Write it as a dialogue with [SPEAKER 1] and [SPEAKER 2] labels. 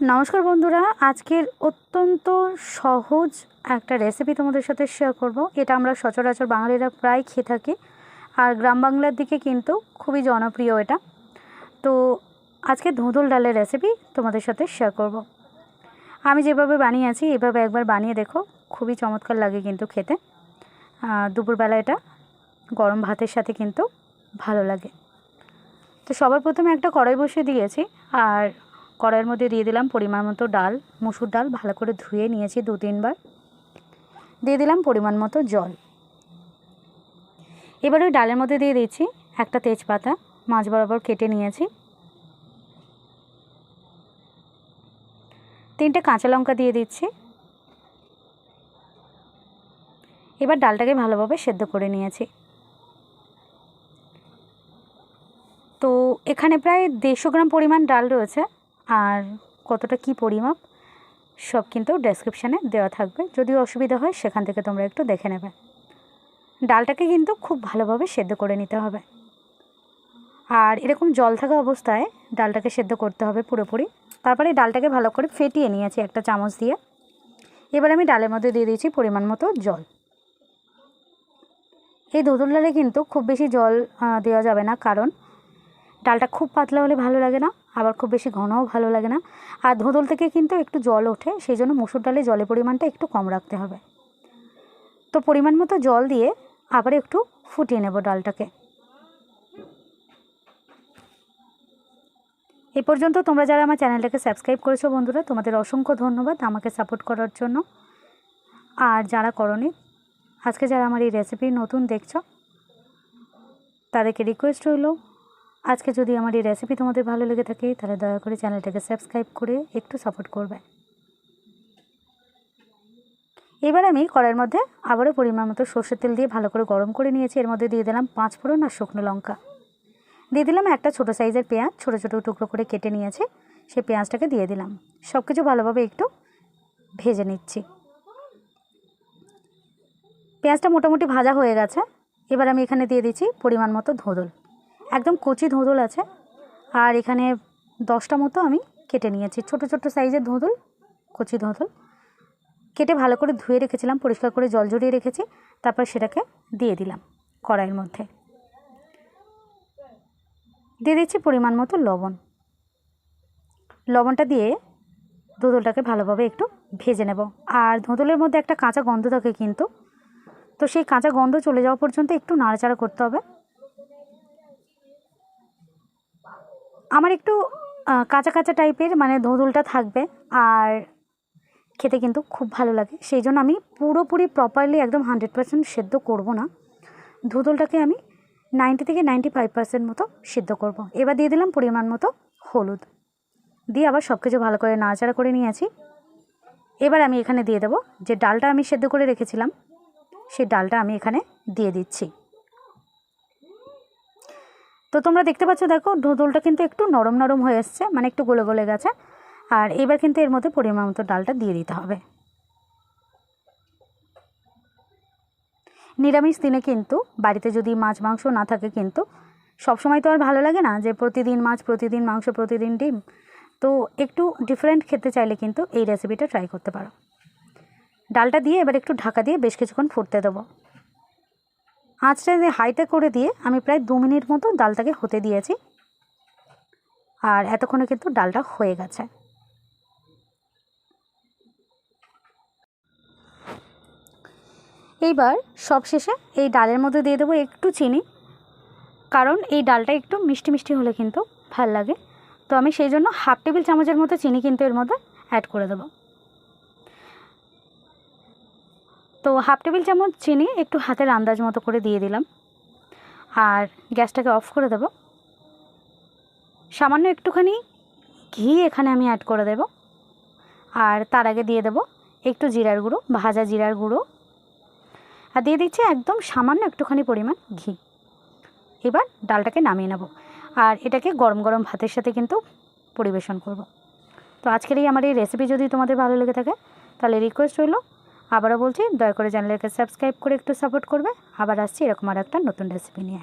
[SPEAKER 1] নমস্কার বন্ধুরা, আজকের অত্যন্ত সহজ একটা রেসিপি তোমাদের সাথে শেয়ার করব। এটা আমরা সচরাচর বাঙালিরা প্রায় খেয়ে থাকি, আর গ্রাম বাংলার দিকে কিন্তু খুবই জনপ্রিয় এটা। তো আজকে ধুঁদুল ডালের রেসিপি তোমাদের সাথে শেয়ার করব। আমি যেভাবে বানিয়েছি এভাবে একবার বানিয়ে দেখো, খুবই চমৎকার লাগে কিন্তু খেতে। দুপুরবেলা এটা গরম ভাতের সাথে কিন্তু ভালো লাগে। তো সবার প্রথমে একটা কড়াই বসিয়ে দিয়েছি, আর কড়াইয়ের মধ্যে দিয়ে দিলাম পরিমাণ মতো ডাল, মুসুর ডাল ভালো করে ধুয়ে নিয়েছি দু, তিনবার। দিয়ে দিলাম পরিমাণ মতো জল। এবার ওই ডালের মধ্যে দিয়ে দিচ্ছি একটা তেজপাতা, মাছ বরাবর কেটে নিয়েছি। তিনটে কাঁচা লঙ্কা দিয়ে দিচ্ছি। এবার ডালটাকে ভালোভাবে সেদ্ধ করে নিয়েছি। তো এখানে প্রায় দেড়শো গ্রাম পরিমাণ ডাল রয়েছে। আর কতটা কি পরিমাপ, সব কিন্তু ডেসক্রিপশানে দেওয়া থাকবে। যদি অসুবিধা হয়, সেখান থেকে তোমরা একটু দেখে নেবে। ডালটাকে কিন্তু খুব ভালোভাবে সেদ্ধ করে নিতে হবে। আর এরকম জল থাকা অবস্থায় ডালটাকে সেদ্ধ করতে হবে পুরোপুরি। তারপরে ডালটাকে ভালো করে ফেটিয়ে নিয়েছি একটা চামচ দিয়ে। এবার আমি ডালের মধ্যে দিয়ে দিয়েছি পরিমাণ মতো জল। এই দুধুর ডালে কিন্তু খুব বেশি জল দেওয়া যাবে না, কারণ ডালটা খুব পাতলা হলে ভালো লাগে না। আবার খুব বেশি ঘনও ভালো লাগে না। আর ধোঁদল থেকে কিন্তু একটু জল ওঠে, সেই জন্য মুসুর ডালে জলের পরিমাণটা একটু কম রাখতে হবে। তো পরিমাণ মতো জল দিয়ে আবার একটু ফুটিয়ে নেব ডালটাকে। এ পর্যন্ত তোমরা যারা আমার চ্যানেলটাকে সাবস্ক্রাইব করেছ বন্ধুরা, তোমাদের অসংখ্য ধন্যবাদ আমাকে সাপোর্ট করার জন্য। আর যারা করনি, আজকে যারা আমার এই রেসিপি নতুন দেখছ, তাদেরকে রিকোয়েস্ট রইল আজকে যদি আমার এই রেসিপি তোমাদের ভালো লেগে থাকে, তাহলে দয়া করে চ্যানেলটাকে সাবস্ক্রাইব করে একটু সাপোর্ট করবে। এবার আমি কড়াইয়ের মধ্যে আবারও পরিমাণ মতো সর্ষের তেল দিয়ে ভালো করে গরম করে নিয়েছি। এর মধ্যে দিয়ে দিলাম পাঁচ ফোড়ন আর শুকনো লঙ্কা। দিয়ে দিলাম একটা ছোটো সাইজের পেঁয়াজ, ছোটো ছোটো টুকরো করে কেটে নিয়েছি। সেই পেঁয়াজটাকে দিয়ে দিলাম। সব কিছু ভালোভাবে একটু ভেজে নিচ্ছি। পেঁয়াজটা মোটামুটি ভাজা হয়ে গেছে। এবার আমি এখানে দিয়ে দিচ্ছি পরিমাণ মতো ধোঁদল। একদম কচি ধোঁদল আছে। আর এখানে দশটা মতো আমি কেটে নিয়েছি। ছোট ছোট সাইজের ধোঁদল, কচি ধোঁদল। কেটে ভালো করে ধুয়ে রেখেছিলাম, পরিষ্কার করে জল জড়িয়ে রেখেছি। তারপর সেটাকে দিয়ে দিলাম কড়াইয়ের মধ্যে। দিয়ে দিচ্ছি পরিমাণ মতো লবণ। লবণটা দিয়ে ধোঁদলটাকে ভালোভাবে একটু ভেজে নেব। আর ধোঁদলের মধ্যে একটা কাঁচা গন্ধ থাকে কিন্তু, তো সেই কাঁচা গন্ধ চলে যাওয়া পর্যন্ত একটু নাড়াচাড়া করতে হবে। আমার একটু কাঁচা কাঁচা টাইপের মানে ধোঁদুলটা থাকবে আর খেতে কিন্তু খুব ভালো লাগে। সেই জন্য আমি পুরোপুরি প্রপারলি একদম হান্ড্রেড পার্সেন্ট সেদ্ধ করব না। ধুদুলটাকে আমি নাইনটি থেকে নাইনটি ফাইভ পার্সেন্ট মতো সিদ্ধ করব। এবার দিয়ে দিলাম পরিমাণ মতো হলুদ। দিয়ে আবার সব কিছু ভালো করে নাড়াচাড়া করে নিয়েছি। এবার আমি এখানে দিয়ে দেবো যে ডালটা আমি সেদ্ধ করে রেখেছিলাম, সেই ডালটা আমি এখানে দিয়ে দিচ্ছি। তো তোমরা দেখতে পাচ্ছ, দেখো ধোদলটা কিন্তু একটু নরম নরম হয়ে এসছে মানে একটু গলে গলে গেছে। আর এবার কিন্তু এর মধ্যে পরিমাণ মতো ডালটা দিয়ে দিতে হবে। নিরামিষ দিনে কিন্তু বাড়িতে যদি মাছ, মাংস না থাকে কিন্তু সবসময় তো আর ভালো লাগে না যে প্রতিদিন মাছ, প্রতিদিন মাংস, প্রতিদিন ডিম। তো একটু ডিফারেন্ট খেতে চাইলে কিন্তু এই রেসিপিটা ট্রাই করতে পারো। ডালটা দিয়ে এবার একটু ঢাকা দিয়ে বেশ কিছুক্ষণ ফুটতে দেবো। আঁচটা হাইতে করে দিয়ে আমি প্রায় দু মিনিট মতো ডালটাকে হতে দিয়েছি। আর এতক্ষণে কিন্তু ডালটা হয়ে গেছে। এইবার সবশেষে এই ডালের মধ্যে দিয়ে দেবো একটু চিনি। কারণ এই ডালটা একটু মিষ্টি মিষ্টি হলে কিন্তু ভালো লাগে। তো আমি সেই জন্য হাফ টেবিল চামচের মতো চিনি কিন্তু এর মধ্যে অ্যাড করে দেবো। তো হাফ টেবিল চামচ চিনি একটু হাতের আন্দাজ মতো করে দিয়ে দিলাম। আর গ্যাসটাকে অফ করে দেব। সামান্য একটুখানি ঘি এখানে আমি অ্যাড করে দেব। আর তার আগে দিয়ে দেব একটু জিরার গুঁড়ো, ভাজা জিরার গুঁড়ো। আর দিয়ে দিচ্ছি একদম সামান্য একটুখানি পরিমাণ ঘি। এবার ডালটাকে নামিয়ে নেব। আর এটাকে গরম গরম ভাতের সাথে কিন্তু পরিবেশন করব। তো আজকের এই আমার এই রেসিপি যদি তোমাদের ভালো লেগে থাকে, তাহলে রিকোয়েস্ট রইল আবারও বলছি, দয়া করে চ্যানেলকে সাবস্ক্রাইব করে একটু সাপোর্ট করবে। আবার আসছি এরকম আর একটা নতুন রেসিপি নিয়ে।